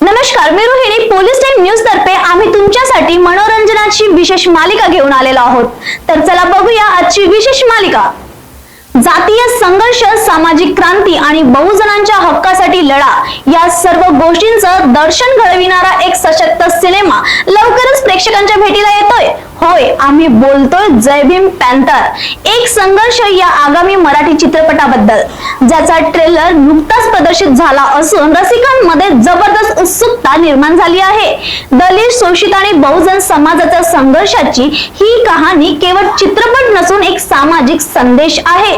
नमस्कार मी Rohini. Police time news तर्फे आम्ही तुमच्यासाठी मनोरंजनाची विशेष मालिका घेऊन आलेलो आहोत. तर चला बघूया आजची विशेष मालिका. जातीय संघर्ष सामाजिक क्रांती आणि बहुजनांच्या हक्कासाठी लढा या सर्व गोष्टींचं दर्शन घडविणारा एक सशक्त सिनेमा लवकरच प्रेक्षकांच्या भेटीला येतोय. होय आम्ही बोलतोय जय भीम पॅन्थर. एक संघर्ष या आगामी मराठी चित्रपटाबद्दल ज्याचा ट्रेलर नुकताच प्रदर्शित झाला असून रसिकांमध्ये जबर उत्सुकता निर्माण झाली आहे. दलित शोषित आणि बहुजन समाजाच्या संघर्षाची ही कहाणी केवळ चित्रपट नसून एक सामाजिक संदेश आहे.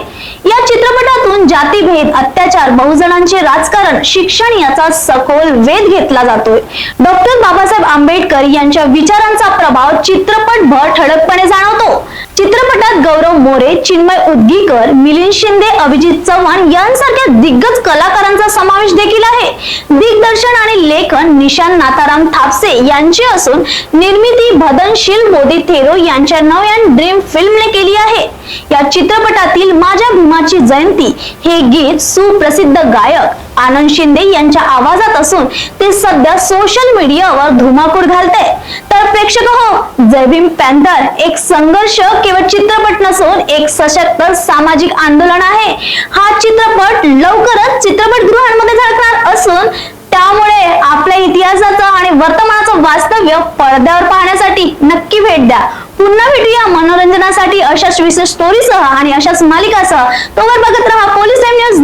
या चित्रपटातून जातीभेद अत्याचार बहुजनांचे राजकारण शिक्षण याचा सखोल वेध घेतला जातोय. डॉक्टर बाबासाहेब आंबेडकर यांच्या विचारांचा प्रभाव चित्रपट भर ठळकपणे जाणवतो. चित्रपटात गौरव मोरे चिन्मय उद्गीकर मिलिंद शिंदे अभिजित चव्हाण यांसारख्या दिग्गज कलाकारांचा समावेश देखील आहे. दिग्दर्शन आणि लेखन निशान नाताराम थापसे यांचे असून निर्मिती भदनशील मोदी थेरो यांच्या नव्यान ड्रीम फिल्मने केली आहे. या चित्रपटातील माझ्या भीमाची जयंती हे गीत सुप्रसिद्ध गायक आनंद शिंदे यांच्या आवाजात असून ते सध्या सोशल मीडियावर धुमाकूळ घालते तर प्रेक्षक हो जय भीम पॅन्थर एक संघर्ष केवळ चित्रपट नसून एक सशक्त सामाजिक आंदोलन आहे. हा चित्रपट लवकरच चित्रपटगृहांमध्ये झळकणार असून वर्तमानाचं पडद्यावर पाहण्यासाठी नक्की भेट द्या. पुन्हा भेटूया मनोरंजनासाठी अशाच विशेष स्टोरीसह आणि अशाच मालिकासह. तोवर बघत राहा पोलीस टाइम न्यूज